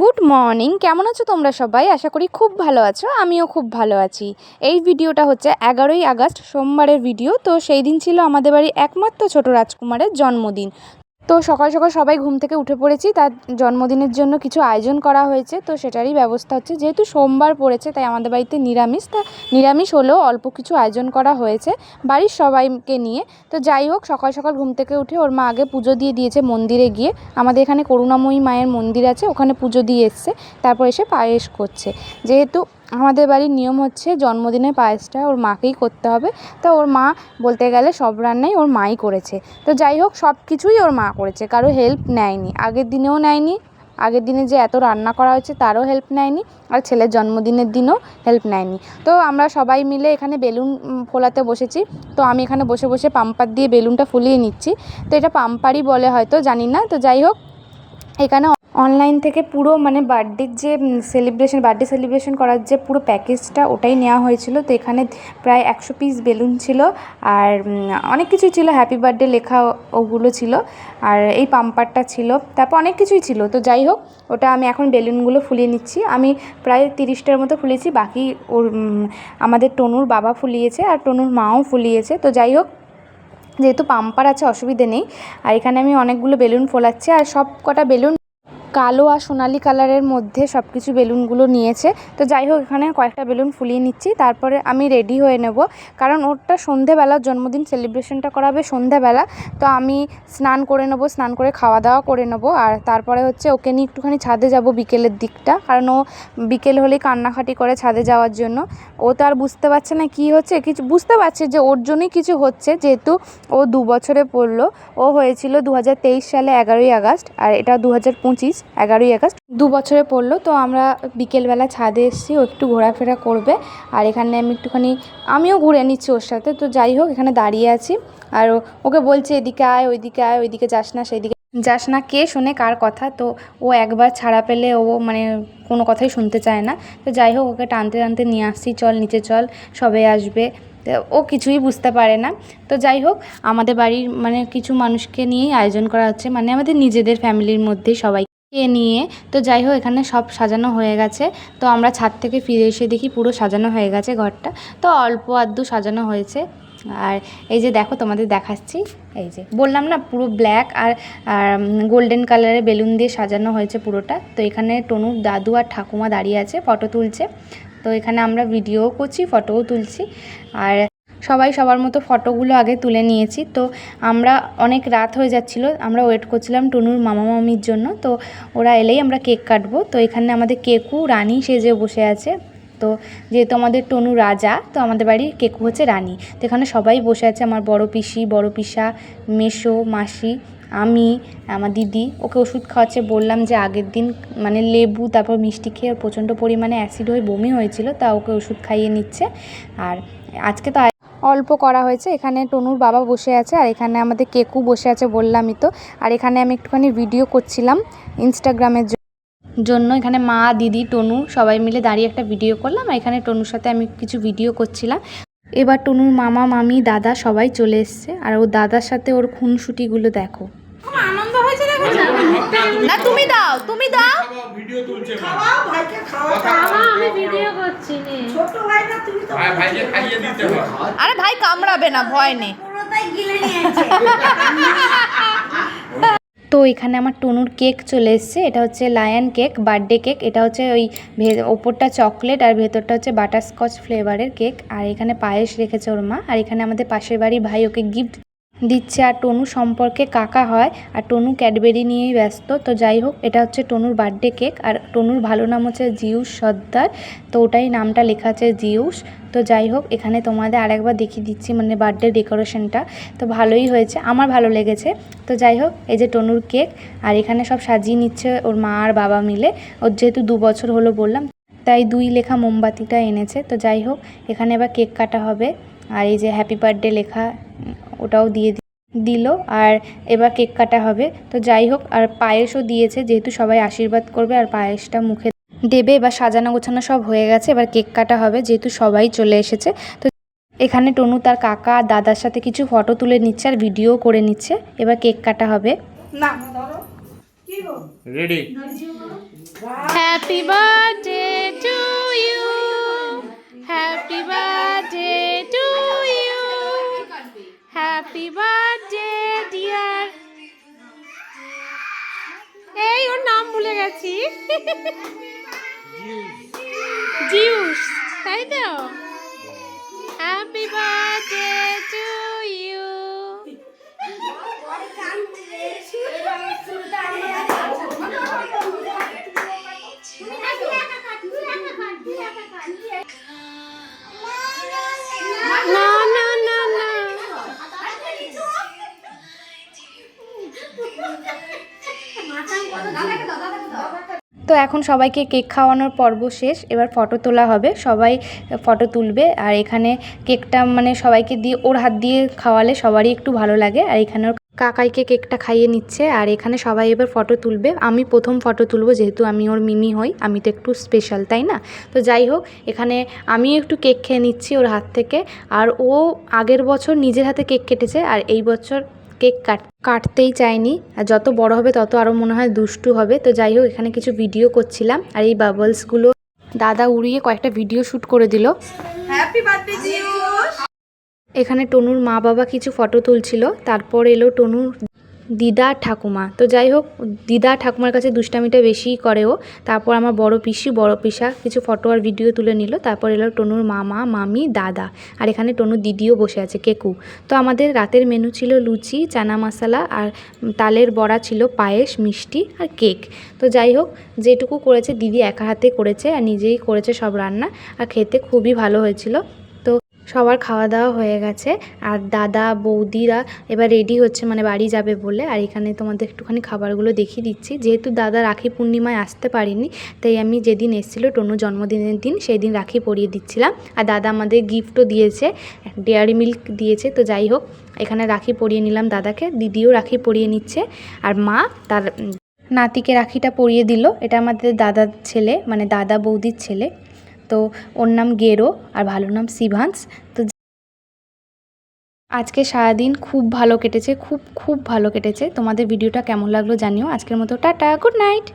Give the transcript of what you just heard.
Good morning কেমন আছো তোমরা সবাই? আশা করি খুব ভালো আছো। আমিও খুব ভালো আছি। এই ভিডিওটা হচ্ছে এগারোই আগস্ট, সোমবারের ভিডিও। তো সেই দিন ছিল আমাদের বাড়ি একমাত্র ছোট রাজকুমারের জন্মদিন। তো সকাল সকাল সবাই ঘুম থেকে উঠে পড়েছি। তার জন্মদিনের জন্য কিছু আয়োজন করা হয়েছে। তো সেটারই ব্যবস্থা হচ্ছে। যেহেতু সোমবার পড়েছে, তাই আমাদের বাড়িতে নিরামিষ। তা নিরামিষ হলেও অল্প কিছু আয়োজন করা হয়েছে বাড়ির সবাইকে নিয়ে। তো যাই হোক, সকাল সকাল ঘুম থেকে উঠে ওর মা আগে পুজো দিয়ে দিয়েছে মন্দিরে গিয়ে। আমাদের এখানে করুণাময়ী মায়ের মন্দির আছে, ওখানে পুজো দিয়ে এসছে। তারপর এসে পায়েস করছে। যেহেতু আমাদের বাড়ির নিয়ম হচ্ছে জন্মদিনের পায়েসটা ওর মাকেই করতে হবে। তো ওর মা বলতে গেলে সব রান্নাই ওর মাই করেছে। তো যাই হোক, সব কিছুই ওর মা করেছে, কারও হেল্প নেয়নি। আগের দিনেও নেয়নি, আগের দিনে যে এত রান্না করা হয়েছে তারও হেল্প নেয়নি, আর ছেলের জন্মদিনের দিনও হেল্প নেয়নি। তো আমরা সবাই মিলে এখানে বেলুন ফোলাতে বসেছি। তো আমি এখানে বসে বসে পাম্পার দিয়ে বেলুনটা ফুলিয়ে নিচ্ছি। তো এটা পাম্পারই বলে হয়তো, জানি না। তো যাই হোক, এখানে অনলাইন থেকে পুরো মানে বার্থডের যে সেলিব্রেশন বার্থডে সেলিব্রেশন করার যে পুরো প্যাকেজটা ওটাই নেওয়া হয়েছিল। তো এখানে প্রায় একশো পিস বেলুন ছিল আর অনেক কিছুই ছিল। হ্যাপি বার্থডে লেখা ওগুলো ছিল আর এই পাম্পারটা ছিল। তারপর অনেক কিছুই ছিল। তো যাই হোক, ওটা আমি এখন বেলুনগুলো ফুলিয়ে নিচ্ছি। আমি প্রায় তিরিশটার মতো ফুলিয়েছি। বাকি ওর আমাদের টনুর বাবা ফুলিয়েছে আর টনুর মাও ফুলিয়েছে। তো যাই হোক, যেহেতু পাম্পার আছে, অসুবিধে নেই। আর এখানে আমি অনেকগুলো বেলুন ফোলাচ্ছি আর সব কটা বেলুন কালো আর সোনালি কালারের মধ্যে সব কিছু বেলুনগুলো নিয়েছে। তো যাই হোক, এখানে কয়েকটা বেলুন ফুলিয়ে নিচ্ছি। তারপরে আমি রেডি হয়ে নেব। কারণ ওরটা সন্ধেবেলা জন্মদিন সেলিব্রেশনটা করাবে সন্ধেবেলা। তো আমি স্নান করে নেব, স্নান করে খাওয়া দাওয়া করে নেব। আর তারপরে হচ্ছে ওকে নিয়ে একটুখানি ছাদে যাব বিকেলের দিকটা। কারণ ও বিকেল হলেই কান্নাকাটি করে ছাদে যাওয়ার জন্য। ও তো আর বুঝতে পারছে না কী হচ্ছে। কিছু বুঝতে পারছে যে ওর জন্যই কিছু হচ্ছে। যেহেতু ও দু বছরে পড়ল। ও হয়েছিল দু হাজার তেইশ সালে এগারোই আগস্ট। আর এটা দু হাজার পঁচিশ। এগারোই আগস্ট। দু বছরে পড়ল, তো আমরা বিকেলবেলা ছাদে এসেছি, ও একটু ঘোরাফেরা করবে। আর এখানে আমি একটুখানি, আমিও ঘুরে নিচ্ছি ওর সাথে, তো যাই হোক, এখানে দাঁড়িয়ে আছি। আর ওকে বলছে, এদিকে আয়, ওইদিকে আয়, ওইদিকে যাস না, সেইদিকে যাস না। কে শোনে, কার কথা, তো ও একবার ছাড়া পেলে ও মানে কোনো কথাই শুনতে চায় না। তো যাই হোক, ওকে টানতে টানতে নিয়ে আসছি, চল, নিচে চল, সবে আসবে। ও কিছুই বুঝতে পারে না। তো যাই হোক, আমাদের বাড়ির মানে কিছু মানুষকে নিয়েই আয়োজন করা হচ্ছে মানে আমাদের নিজেদের ফ্যামিলির মধ্যেই সবাইকে নিয়ে? তো যাই হোক, এখানে সব সাজানো হয়ে গেছে। তো আমরা ছাদ থেকে ফিরে এসে দেখি পুরো সাজানো হয়ে গেছে ঘরটা। তো অল্প আধটু সাজানো হয়েছে। আর এই যে দেখো, তোমাদের দেখাচ্ছি। এই যে, বললাম না, পুরো ব্ল্যাক আর গোল্ডেন কালারের বেলুন দিয়ে সাজানো হয়েছে পুরোটা। তো এখানে টনুর দাদু আর ঠাকুমা দাঁড়িয়ে আছে ফটো তুলছে। তো এখানে আমরা ভিডিও করছি ফটোও তুলছি। আর সবাই সবার মতো ফটোগুলো আগে তুলে নিয়েছি। তো আমরা অনেক রাত হয়ে যাচ্ছিল, আমরা ওয়েট করছিলাম টনুর মামা মামির জন্য। তো ওরা এলেই আমরা কেক কাটবো। তো এখানে আমাদের কেকু, রানী সেজে বসে আছে। তো যেহেতু আমাদের টনু রাজা, তো আমাদের বাড়ির কেকু হচ্ছে রানী। তো এখানে সবাই বসে আছে, আমার বড় পিসি, বড় পিসা মেসো মাসি, আমি, আমার দিদি। ওকে ওষুধ খাওয়াচ্ছে, বললাম যে আগের দিন মানে লেবু, তারপর মিষ্টি খেয়ে প্রচণ্ড পরিমাণে অ্যাসিড হয়ে বমি হয়েছিল, তা ওকে ওষুধ খাইয়ে নিচ্ছে। আর আজকে তো অল্প করা হয়েছে। এখানে টনুর বাবা বসে আছে আর এখানে আমাদের কেকু বসে আছে বললামই তো। আর এখানে আমি একটুখানি ভিডিও করছিলাম ইনস্টাগ্রামের জন্য। এখানে মা, দিদি, টনু সবাই মিলে দাঁড়িয়ে একটা ভিডিও করলাম আর এখানে টনুর সাথে আমি কিছু ভিডিও করছিলাম। এবার টনুর মামা, মামি, দাদা সবাই চলে এসছে। আর ও দাদার সাথে ওর খুনসুটিগুলো দেখো। হয়েছে দেখো না। না তুমি দাও তুমি দাও। ভিডিও তুলছে খাওয়াও ভাইকে খাওয়া বাবা আমি ভিডিও করছি নে। ছোট ভাই না তুমি তো ভাই ভাইকে খাইয়ে দিতে হয় আরে ভাই কামড়াবে না ভয় নেই। পুরোটাই গিলে নিয়েছে। তো এখানে আমার টনুর কেক চলে এসছে। এটা হচ্ছে লায়ন কেক বার্থডে কেক এটা হচ্ছে ওই ভে- ওপরটা চকলেট আর ভেতরটা হচ্ছে বাটারস্কচ ফ্লেভারের কেক আর এখানে পায়েস রেখেছে ওর মা। আর এখানে আমাদের পাশের বাড়ির ভাই ওকে গিফট দিচ্ছে আর টনু সম্পর্কে কাকা হয় আর টনু ক্যাডবেরি নিয়েই ব্যস্ত। তো যাই হোক, এটা হচ্ছে টনুর বার্থডে কেক আর টনুর ভালো নাম হচ্ছে জিউস সর্দার। তো ওটাই নামটা লেখা আছে জিউস। তো যাই হোক, এখানে তোমাদের আরেকবার দেখিয়ে দিচ্ছি মানে বার্থডে ডেকোরেশনটা। তো ভালোই হয়েছে, আমার ভালো লেগেছে। তো যাই হোক, এই যে টনুর কেক আর এখানে সব সাজিয়ে নিচ্ছে ওর মা আর বাবা মিলে। ওর যেহেতু দু বছর হলো বললাম, তাই দুই লেখা মোমবাতিটা এনেছে। তো যাই হোক, এখানে এবার কেক কাটা হবে। আর এই যে হ্যাপি বার্থডে লেখা ওটাও দিয়ে দিল। আর এবার কেক কাটা হবে। তো যাই হোক আর পায়েসও দিয়েছে যেহেতু সবাই আশীর্বাদ করবে আর পায়েসটা মুখে দেবে এবার সাজানো গোছানো সব হয়ে গেছে। এবার কেক কাটা হবে যেহেতু সবাই চলে এসেছে। তো এখানে টনু তার কাকা আর দাদার সাথে কিছু ফটো তুলে নিচ্ছে আর ভিডিও করে নিচ্ছে। এবার কেক কাটা হবে। না ধরো। কি গো? Ready happy birthday to you happy birthday গেছি জিউস তাই তো? হ্যাপি বার্থডে তো এখন সবাইকে কেক খাওয়ানোর পর্ব শেষ। এবার ফটো তোলা হবে। সবাই ফটো তুলবে। আর এখানে কেকটা মানে সবাইকে দিয়ে ওর হাত দিয়ে খাওয়ালে সবারই একটু ভালো লাগে। আর এখানে কাকাইকে কেকটা খাইয়ে নিচ্ছে। আর এখানে সবাই এবার ফটো তুলবে। আমি প্রথম ফটো তুলবো, যেহেতু আমি ওর মিমি হই। আমি তো একটু স্পেশাল তাই না? তো যাই হোক, এখানে আমি একটু কেক খেয়ে নিচ্ছি ওর হাত থেকে। আর ও আগের বছর নিজের হাতে কেক কেটেছে। আর এই বছর কেক কাট কাটতেই চাইনি। আর যত বড় হবে তত আরও মনে হয় দুষ্টু হবে। তো যাই হোক এখানে কিছু ভিডিও করছিলাম। আর এই বাবলসগুলো দাদা উড়িয়ে কয়েকটা ভিডিও শ্যুট করে দিল। হ্যাপি বার্থডে এখানে টনুর মা বাবা কিছু ফটো তুলছিল। তারপর এলো টনুর দিদা ঠাকুমা। তো যাই হোক দিদা ঠাকুমার কাছে দুষ্টামিটা বেশিই করে ও তারপর আমার বড় পিসি, বড় পিসা কিছু ফটো আর ভিডিও তুলে নিল, তারপর এলো টনুর মামা, মামি, দাদা, আর এখানে টনুর দিদিও বসে আছে, কেকু। তো আমাদের রাতের মেনু ছিল লুচি, চানা মশলা আর তালের বড়া ছিল পায়েস, মিষ্টি আর কেক। তো যাই হোক যেটুকু করেছে দিদি একা হাতে করেছে আর নিজেই করেছে সব রান্না, আর খেতে খুবই ভালো হয়েছিল। সবার খাওয়া দাওয়া হয়ে গেছে। আর দাদা, বৌদিরা এবার রেডি হচ্ছে মানে বাড়ি যাবে বলে। আর এখানে তোমাদের একটুখানি খাবারগুলো দেখিয়ে দিচ্ছি। যেহেতু দাদা রাখি পূর্ণিমায় আসতে পারিনি, তাই আমি যেদিন এসেছিল টনু জন্মদিনের দিন সেই দিন রাখি পরিয়ে দিচ্ছিলাম। আর দাদা আমাদের গিফটও দিয়েছে ডেয়ারি মিল্ক দিয়েছে। তো যাই হোক, এখানে রাখি পরিয়ে নিলাম দাদাকে। দিদিও রাখি পরিয়ে নিচ্ছে। আর মা তার নাতিকে রাখিটা পরিয়ে দিল। এটা আমাদের দাদার ছেলে মানে দাদা বৌদির ছেলে। তো ওর নাম গেরো আর ভালো নাম সিভান্স তো আজকে সারাদিন খুব ভালো কেটেছে, খুব খুব ভালো কেটেছে। তোমাদের ভিডিওটা কেমন লাগল জানিও। আজকের মতো টাটা গুড নাইট